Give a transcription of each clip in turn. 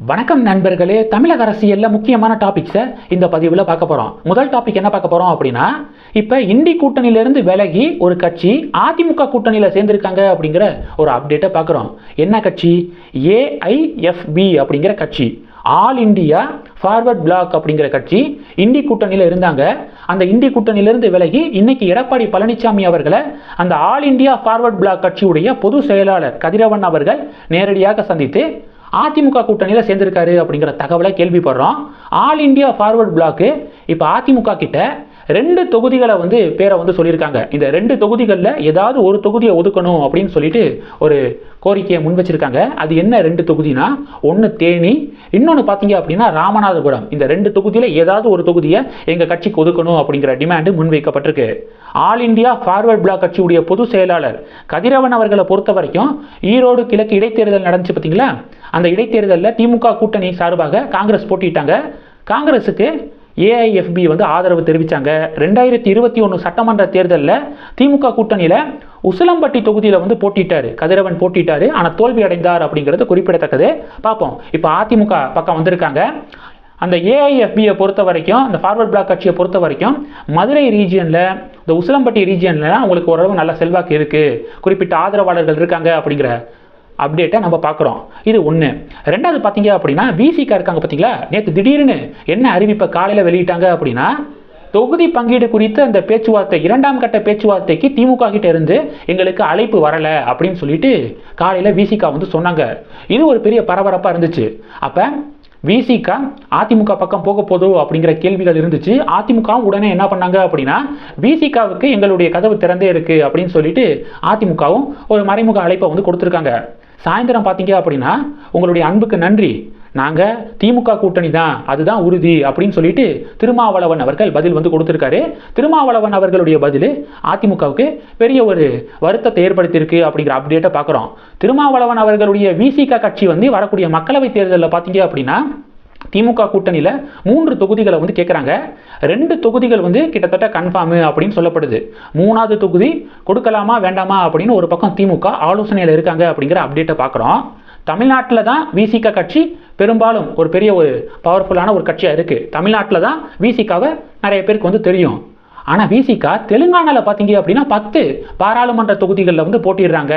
வணக்கம் நண்பர்களே தமிழக அரசியலில் முக்கியமான டாபிக்ஸை இந்த பதிவில் பார்க்க போகிறோம் முதல் டாபிக் என்ன பார்க்க போகிறோம் அப்படின்னா இப்போ இண்டி கூட்டணியிலேருந்து விலகி ஒரு கட்சி அதிமுக கூட்டணியில் சேர்ந்துருக்காங்க அப்படிங்கிற ஒரு அப்டேட்டை பார்க்குறோம். என்ன கட்சி? ஏஐஎஃப்பி அப்படிங்கிற கட்சி. ஆல் இந்தியா ஃபார்வர்ட் பிளாக் அப்படிங்கிற கட்சி இந்தி கூட்டணியில் இருந்தாங்க. அந்த இந்தி கூட்டணியிலிருந்து விலகி இன்னைக்கு எடப்பாடி பழனிசாமி அவர்களை அந்த ஆல் இந்தியா ஃபார்வர்ட் பிளாக் கட்சியுடைய பொது செயலாளர் கதிரவன் அவர்கள் நேரடியாக சந்தித்து அதிமுக கூட்டணியில் சேர்ந்திருக்காரு அப்படிங்கிற தகவலை கேள்விப்படுறோம். ஆல் இந்தியா ஃபார்வர்ட் பிளாக்கு இப்போ அதிமுக கிட்ட ரெண்டு தொகுதிகளை வந்து பேரை வந்து சொல்லியிருக்காங்க. இந்த ரெண்டு தொகுதிகளில் ஏதாவது ஒரு தொகுதியை ஒதுக்கணும் அப்படின்னு சொல்லிட்டு ஒரு கோரிக்கையை முன் வச்சிருக்காங்க. அது என்ன ரெண்டு தொகுதினா ஒன்று தேனி இன்னொன்று பார்த்தீங்க அப்படின்னா ராமநாதபுரம். இந்த ரெண்டு தொகுதியில் ஏதாவது ஒரு தொகுதியை எங்கள் கட்சிக்கு ஒதுக்கணும் அப்படிங்கிற டிமாண்டு முன்வைக்கப்பட்டிருக்கு ஆல் இந்தியா ஃபார்வர்ட் பிளாக் கட்சியுடைய பொதுச் செயலாளர் கதிரவன் அவர்களை பொறுத்த வரைக்கும் ஈரோடு கிழக்கு இடைத்தேர்தல் நடந்துச்சு பார்த்தீங்களா அந்த இடைத்தேர்தலில் திமுக கூட்டணி சார்பாக காங்கிரஸ் போட்டிட்டாங்க காங்கிரஸுக்கு ஏஐஎஃப்பி வந்து ஆதரவு தெரிவித்தாங்க ரெண்டாயிரத்தி இருபத்தி ஒன்று சட்டமன்ற தேர்தலில் திமுக கூட்டணியில் உசிலம்பட்டி தொகுதியில் வந்து போட்டிட்டார். கதிரவன் போட்டிட்டார். ஆனால் தோல்வி அடைந்தார் அப்படிங்கிறது குறிப்பிடத்தக்கது. பார்ப்போம். இப்போ அதிமுக பக்கம் வந்திருக்காங்க. அந்த ஏஐஎஃபியை பொறுத்த வரைக்கும் அந்த ஃபார்வர்ட் பிளாக் கட்சியை பொறுத்த வரைக்கும் மதுரை ரீஜியனில் இந்த உசிலம்பட்டி ரீஜியனில் உங்களுக்கு ஓரளவு நல்ல செல்வாக்கு இருக்குது குறிப்பிட்ட ஆதரவாளர்கள் இருக்காங்க அப்படிங்கிற அப்டேட்டை நம்ம பார்க்குறோம். இது ஒன்று ரெண்டாவது பார்த்தீங்க அப்படின்னா விசிகா இருக்காங்க பார்த்தீங்களா? நேற்று திடீர்னு என்ன அறிவிப்பை காலையில் வெளியிட்டாங்க அப்படின்னா தொகுதி பங்கீடு குறித்து அந்த பேச்சுவார்த்தை இரண்டாம் கட்ட பேச்சுவார்த்தைக்கு திமுக கிட்ட இருந்து எங்களுக்கு அழைப்பு வரலை அப்படின்னு சொல்லிட்டு காலையில் விசிகா வந்து சொன்னாங்க. இது ஒரு பெரிய பரபரப்பாக இருந்துச்சு. அப்போ விசிகா அதிமுக பக்கம் போக போதோ அப்படிங்கிற கேள்விகள் இருந்துச்சு. அதிமுகவும் உடனே என்ன பண்ணாங்க அப்படின்னா விசிகாவுக்கு எங்களுடைய கதவு திறந்தே இருக்குது அப்படின்னு சொல்லிட்டு அதிமுகவும் ஒரு மறைமுக அழைப்பை வந்து கொடுத்துருக்காங்க. சாயந்தரம் பார்த்தீங்க அப்படின்னா உங்களுடைய அன்புக்கு நன்றி. நாங்கள் திமுக கூட்டணி தான் அதுதான் உறுதி அப்படின்னு சொல்லிட்டு திருமாவளவன் அவர்கள் பதில் வந்து கொடுத்துருக்காரு. திருமாவளவன் அவர்களுடைய பதில் அதிமுகவுக்கு பெரிய ஒரு வருத்தத்தை ஏற்படுத்தியிருக்கு அப்படிங்கிற அப்டேட்டை பார்க்குறோம். திருமாவளவன் அவர்களுடைய விசிக கட்சி வந்து வரக்கூடிய மக்களவைத் தேர்தலில் பார்த்தீங்க அப்படின்னா திமுக கூட்டணியில் மூன்று தொகுதிகளை வந்து கேட்குறாங்க ரெண்டு தொகுதிகள் வந்து கிட்டத்தட்ட கன்ஃபார்மு அப்படின்னு சொல்லப்படுது. மூணாவது தொகுதி கொடுக்கலாமா வேண்டாமா அப்படின்னு ஒரு பக்கம் திமுக ஆலோசனையில் இருக்காங்க அப்படிங்கிற அப்டேட்டை பார்க்குறோம் தமிழ்நாட்டில் தான் விசிக கட்சி பெரும்பாலும் ஒரு பெரிய ஒரு பவர்ஃபுல்லான ஒரு கட்சியாக இருக்குது தமிழ்நாட்டில் தான் விசிகாவை நிறைய பேருக்கு வந்து தெரியும். ஆனால் விசிகா தெலுங்கானாவில் பார்த்தீங்க அப்படின்னா பத்து பாராளுமன்ற தொகுதிகளில் வந்து போட்டிடுறாங்க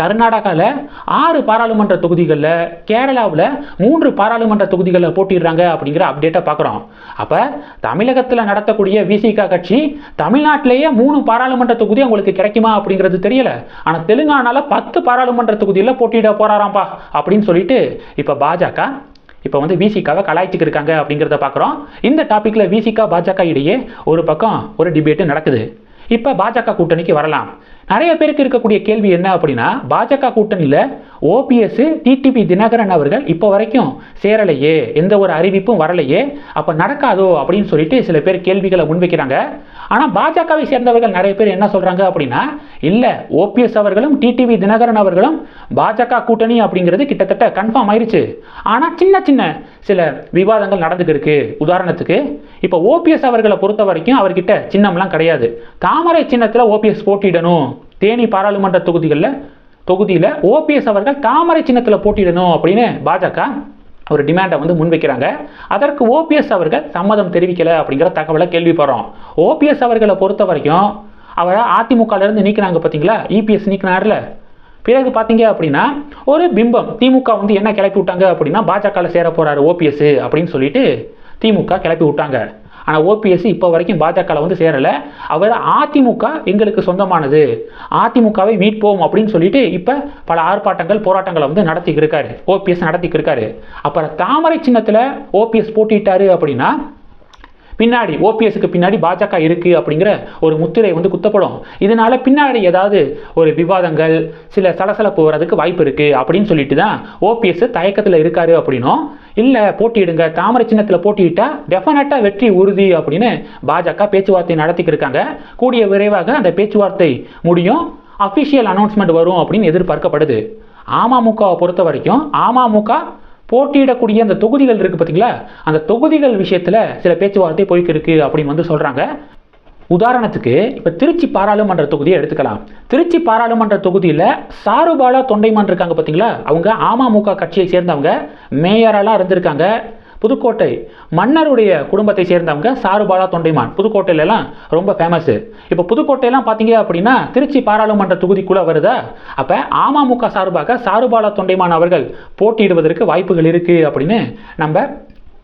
கர்நாடகாவில் ஆறு பாராளுமன்ற தொகுதிகளில் கேரளாவில் மூன்று பாராளுமன்ற தொகுதிகளில் போட்டிடுறாங்க அப்படிங்கிற அப்டேட்டை பார்க்குறோம் அப்போ தமிழகத்தில் நடத்தக்கூடிய விசிகா கட்சி தமிழ்நாட்டிலேயே மூணு பாராளுமன்ற தொகுதி அவங்களுக்கு கிடைக்குமா அப்படிங்கிறது தெரியல. ஆனால் தெலுங்கானாவில் பத்து பாராளுமன்ற தொகுதியில் போட்டியிட போகிறாராம்ப்பா அப்படின்னு சொல்லிட்டு இப்போ பாஜக இப்போ வந்து விசிகாவை கலாய்ச்சிக்கு இருக்காங்க அப்படிங்கிறத பார்க்குறோம் இந்த டாப்பிக்கில் விசிகா பாஜக இடையே ஒரு பக்கம் ஒரு டிபேட்டு நடக்குது. இப்போ பாஜக கூட்டணிக்கு வரலாம். நிறைய பேருக்கு இருக்கக்கூடிய கேள்வி என்ன அப்படின்னா பாஜக கூட்டணியில் ஓபிஎஸ் டிடிபி தினகரன் அவர்கள் இப்போ வரைக்கும் சேரலையே எந்த ஒரு அறிவிப்பும் வரலையே அப்போ நடக்காதோ அப்படின்னு சொல்லிட்டு சில பேர் கேள்விகளை முன்வைக்கிறாங்க. ஆனால் பாஜகவை சேர்ந்தவர்கள் நிறைய பேர் என்ன சொல்கிறாங்க அப்படின்னா இல்லை ஓபிஎஸ் அவர்களும் டிடிவி தினகரன் அவர்களும் பாஜக கூட்டணி அப்படிங்கிறது கிட்டத்தட்ட கன்ஃபார்ம் ஆயிருச்சு. ஆனால் சின்ன சின்ன சில விவாதங்கள் நடந்துக்கிருக்கு உதாரணத்துக்கு இப்போ ஓபிஎஸ் அவர்களை பொறுத்த வரைக்கும் அவர்கிட்ட சின்னம்லாம் கிடையாது. தாமரை சின்னத்தில் ஓபிஎஸ் போட்டியிடணும் தேனி பாராளுமன்ற தொகுதிகளில் தொகுதியில் ஓபிஎஸ் அவர்கள் தாமரை சின்னத்தில் போட்டியிடணும் அப்படின்னு பாஜக ஒரு டிமாண்டை வந்து முன்வைக்கிறாங்க. அதற்கு ஓபிஎஸ் அவர்கள் சம்மதம் தெரிவிக்கலை அப்படிங்கிற தகவலை கேள்விப்படுறோம். ஓபிஎஸ் அவர்களை பொறுத்த வரைக்கும் அவரை அதிமுகலேருந்து நீக்கினாங்க பார்த்தீங்களா இபிஎஸ் நீக்கினார்ல. பிறகு பார்த்தீங்க அப்படின்னா ஒரு பிம்பம் திமுக வந்து என்ன கிளப்பி விட்டாங்க அப்படின்னா பாஜகவில் சேர போகிறாரு ஓபிஎஸ் அப்படின்னு சொல்லிட்டு திமுக கிளப்பி விட்டாங்க. ஆனால் ஓபிஎஸ் இப்போ வரைக்கும் பாஜகவில் வந்து சேரலை. அவர் அதிமுக எங்களுக்கு சொந்தமானது. அதிமுகவை மீட்போம் அப்படின்னு சொல்லிட்டு இப்போ பல ஆர்ப்பாட்டங்கள் போராட்டங்களை வந்து நடத்திக்கு இருக்காரு. ஓபிஎஸ் நடத்திக்கு இருக்காரு. அப்புறம் தாமரை சின்னத்தில் ஓபிஎஸ் போட்டிட்டாரு அப்படின்னா பின்னாடி ஓபிஎஸ்க்கு பின்னாடி பாஜக இருக்குது அப்படிங்கிற ஒரு முத்திரை வந்து குத்தப்படும். இதனால பின்னாடி ஏதாவது ஒரு விவாதங்கள் சில சலசலப்பு வர்றதுக்கு வாய்ப்பு இருக்குது அப்படின்னு சொல்லிட்டு தான் ஓபிஎஸ் தயக்கத்தில் இருக்காரு அப்படின்னும் இல்லை போட்டியிடுங்க. தாமரை சின்னத்தில் போட்டியிட்டா டெஃபினட்டாக வெற்றி உறுதி அப்படின்னு பாஜக பேச்சுவார்த்தை நடத்திக்கிருக்காங்க கூடிய விரைவாக அந்த பேச்சுவார்த்தை முடியும். அஃபிஷியல் அனௌன்ஸ்மெண்ட் வரும் அப்படின்னு எதிர்பார்க்கப்படுது. அமமுகவை பொறுத்த வரைக்கும் அமமுக போட்டியிடக்கூடிய அந்த தொகுதிகள் இருக்குது பார்த்தீங்களா அந்த தொகுதிகள் விஷயத்தில் சில பேச்சுவார்த்தை போய்க்கிருக்கு அப்படின்னு வந்து சொல்கிறாங்க உதாரணத்துக்கு இப்போ திருச்சி பாராளுமன்ற தொகுதியை எடுத்துக்கலாம். திருச்சி பாராளுமன்ற தொகுதியில் சாருபாலா தொண்டைமான் இருக்காங்க பார்த்தீங்களா அவங்க அமமுக கட்சியை சேர்ந்தவங்க மேயரெல்லாம் இருந்திருக்காங்க. புதுக்கோட்டை மன்னருடைய குடும்பத்தை சேர்ந்தவங்க சாருபாலா தொண்டைமான். புதுக்கோட்டையிலலாம் ரொம்ப ஃபேமஸ்ஸு இப்போ புதுக்கோட்டையெல்லாம் பார்த்தீங்க அப்படின்னா திருச்சி பாராளுமன்ற தொகுதிக்குள்ளே வருதா? அப்போ அமமுக சார்பாக சாருபாலா தொண்டைமான் அவர்கள் போட்டியிடுவதற்கு வாய்ப்புகள் இருக்குது அப்படின்னு நம்ம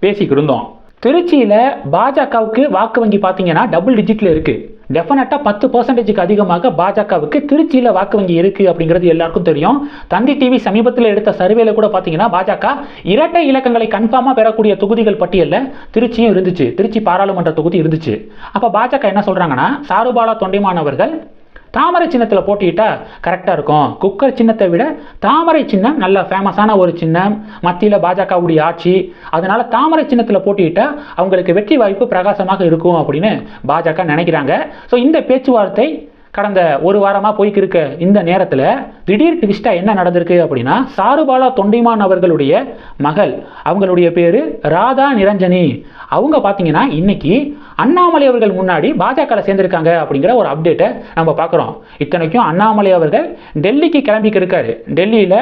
பேசிக்கிட்டு இருந்தோம். திருச்சியில் பாஜகவுக்கு வாக்கு வங்கி பார்த்தீங்கன்னா டபுள் டிஜிட்டில் இருக்குது டெஃபினட்டாக பத்து பர்சன்டேஜுக்கு அதிகமாக பாஜகவுக்கு திருச்சியில் வாக்கு வங்கி இருக்குது அப்படிங்கிறது எல்லாருக்கும் தெரியும். தந்தி டிவி சமீபத்தில் எடுத்த சர்வேல கூட பார்த்தீங்கன்னா பாஜக இரட்டை இலக்கங்களை கன்ஃபார்மாக பெறக்கூடிய தொகுதிகள் பட்டியலில் திருச்சியும் இருந்துச்சு. திருச்சி பாராளுமன்ற தொகுதி இருந்துச்சு. அப்போ பாஜக என்ன சொல்கிறாங்கன்னா சாருபாலா தொண்டைமான் அவர்கள் தாமரை சின்னத்தில் போட்டிக்கிட்டால் கரெக்டாக இருக்கும். குக்கர் சின்னத்தை விட தாமரை சின்னம் நல்ல ஃபேமஸான ஒரு சின்னம். மத்தியில் பாஜகவுடைய ஆட்சி. அதனால் தாமரை சின்னத்தில் போட்டிக்கிட்டால் அவங்களுக்கு வெற்றி வாய்ப்பு பிரகாசமாக இருக்கும் அப்படின்னு பாஜக நினைக்கிறாங்க. ஸோ இந்த பேச்சுவார்த்தை கடந்த ஒரு வாரமாக போய்க்கிருக்க இந்த நேரத்தில் திடீர் ட்விஸ்ட்டாக என்ன நடந்திருக்கு அப்படின்னா சாருபாலா தொண்டைமான் அவர்களுடைய மகள் அவங்களுடைய பேர் ராதா நிரஞ்சனி. அவங்க பார்த்தீங்கன்னா இன்னைக்கு அண்ணாமலை அவர்கள் முன்னாடி பாஜகவில் சேர்ந்திருக்காங்க அப்படிங்கிற ஒரு அப்டேட்டை நம்ம பார்க்குறோம் இத்தனைக்கும் அண்ணாமலை அவர்கள் டெல்லிக்கு கிளம்பிக்கு இருக்காரு டெல்லியில்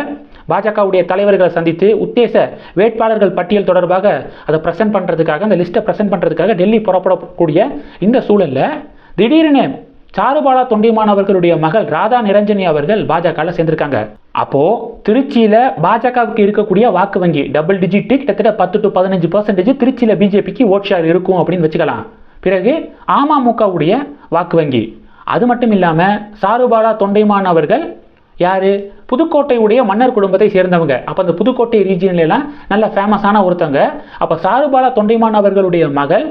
பாஜகவுடைய தலைவர்களை சந்தித்து உத்தேச வேட்பாளர்கள் பட்டியல் தொடர்பாக அதை ப்ரெசென்ட் பண்ணுறதுக்காக அந்த லிஸ்ட்டை ப்ரெசென்ட் பண்ணுறதுக்காக டெல்லி புறப்படக்கூடிய இந்த சூழலில் திடீர்னு சாருபாலா தொண்டிமான் அவர்களுடைய மகள் ராதா நிரஞ்சனி அவர்கள் பாஜகவில் சேர்ந்திருக்காங்க. அப்போ திருச்சியில பாஜகவுக்கு இருக்கக்கூடிய வாக்கு வங்கி டபுள் டிஜிட் கிட்டத்தட்ட பத்து டு பதினஞ்சு பர்சன்டேஜ் திருச்சியில பிஜேபிக்கு ஓட் ஷேர் இருக்கும் அப்படின்னு வச்சுக்கலாம். பிறகு அமமுகவுடைய வாக்கு வங்கி. அது மட்டும் இல்லாம சாருபாலா தொண்டைமான் அவர்கள் யாரு? புதுக்கோட்டையுடைய மன்னர் குடும்பத்தை சேர்ந்தவங்க. அப்போ அந்த புதுக்கோட்டை ரீஜியன்ல எல்லாம் நல்ல ஃபேமஸான ஒருத்தவங்க. அப்போ சாருபாலா தொண்டைமான் அவர்களுடைய மகள்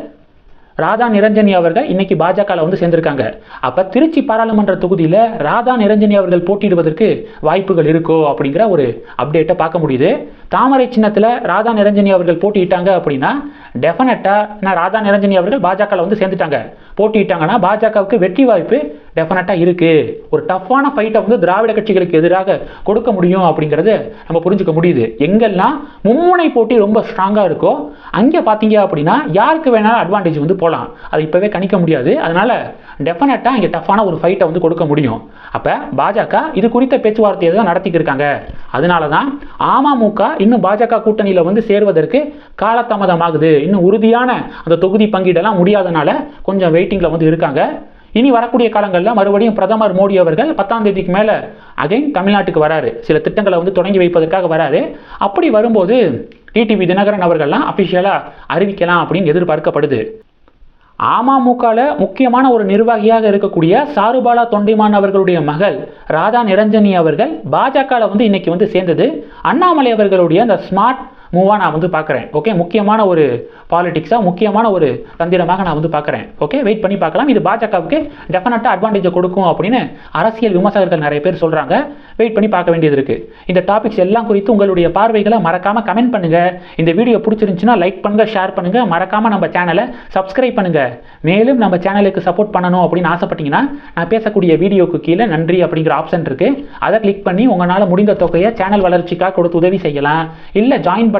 ராதா நிரஞ்சனி அவர்கள் இன்னைக்கு பாஜகவில் வந்து சேர்ந்திருக்காங்க. அப்போ திருச்சி பாராளுமன்ற தொகுதியில் ராதா நிரஞ்சனி அவர்கள் போட்டியிடுவதற்கு வாய்ப்புகள் இருக்கோ அப்படிங்கிற ஒரு அப்டேட்டை பார்க்க முடியுது. தாமரை சின்னத்தில் ராதா நிரஞ்சனி அவர்கள் போட்டியிட்டாங்க அப்படின்னா டெஃபினட்டாக நான் ராதா நிரஞ்சனி அவர்கள் பாஜகவில் வந்து சேர்ந்துட்டாங்க. போட்டியிட்டாங்கன்னா பாஜகவுக்கு வெற்றி வாய்ப்பு டெஃபினட்டாக இருக்குது ஒரு டஃப்பான ஃபைட்டை வந்து திராவிட கட்சிகளுக்கு எதிராக கொடுக்க முடியும் அப்படிங்கிறத நம்ம புரிஞ்சுக்க முடியுது. எங்கெல்லாம் மும்முனை போட்டி ரொம்ப ஸ்ட்ராங்காக இருக்கோ அங்கே பார்த்தீங்க அப்படின்னா யாருக்கு வேணாலும் அட்வான்டேஜ் வந்து போகலாம் அதை இப்போவே கணிக்க முடியாது. அதனால் டெஃபினட்டாக இங்கே டஃப்பான ஒரு ஃபைட்டை வந்து கொடுக்க முடியும். அப்போ பாஜக இது குறித்த பேச்சுவார்த்தையை தான் நடத்திக்கிருக்காங்க அதனால தான் அமமுக இன்னும் பாஜக கூட்டணியில் வந்து சேருவதற்கு காலதாமதமாகுது. இன்னும் உறுதியான அந்த தொகுதி பங்கீடெல்லாம் முடியாதனால கொஞ்சம் வெயிட்டிங்கில் வந்து இருக்காங்க. இனி வரக்கூடிய காலங்களில் மறுபடியும் பிரதமர் மோடி அவர்கள் பத்தாம் தேதிக்கு மேலே அகைன் தமிழ்நாட்டுக்கு வராரு. சில திட்டங்களை வந்து தொடங்கி வைப்பதற்காக வராரு. அப்படி வரும்போது டிடிவி தினகரன் அவர்கள்லாம் அஃபிஷியலாக அறிவிக்கலாம் அப்படின்னு எதிர்பார்க்கப்படுது. அமமுகவில் முக்கியமான ஒரு நிர்வாகியாக இருக்கக்கூடிய சாருபாலா தொண்டைமான் அவர்களுடைய மகள் ராதா நிரஞ்சனி அவர்கள் பாஜகவில் வந்து இன்னைக்கு வந்து சேர்ந்தது. அண்ணாமலை அவர்களுடைய அந்த ஸ்மார்ட் மூவாக நான் வந்து பார்க்குறேன். ஓகே முக்கியமான ஒரு பாலிடிக்ஸாக முக்கியமான ஒரு தந்திரமாக நான் வந்து பார்க்குறேன். ஓகே வெயிட் பண்ணி பார்க்கலாம். இது பாஜகவுக்கு டெஃபினட்டாக அட்வான்டேஜை கொடுக்கும் அப்படின்னு அரசியல் விமர்சகர்கள் நிறைய பேர் சொல்கிறாங்க வெயிட் பண்ணி பார்க்க வேண்டியது இருக்குது இந்த டாபிக்ஸ் எல்லாம் குறித்து உங்களுடைய பார்வைகளை மறக்காமல் கமெண்ட் பண்ணுங்கள் இந்த வீடியோ பிடிச்சிருந்துச்சுன்னா லைக் பண்ணுங்கள் ஷேர் பண்ணுங்கள் மறக்காமல் நம்ம சேனலை சப்ஸ்கிரைப் பண்ணுங்கள் மேலும் நம்ம சேனலுக்கு சப்போர்ட் பண்ணணும் அப்படின்னு ஆசைப்பட்டீங்கன்னா நான் பேசக்கூடிய வீடியோக்கு கீழே நன்றி அப்படிங்கிற ஆப்ஷன் இருக்குது அதை கிளிக் பண்ணி உங்களால் முடிந்த தொகையை சேனல் வளர்ச்சிக்காக கொடுத்து உதவி செய்யலாம். இல்லை ஜாயின் பட்டனை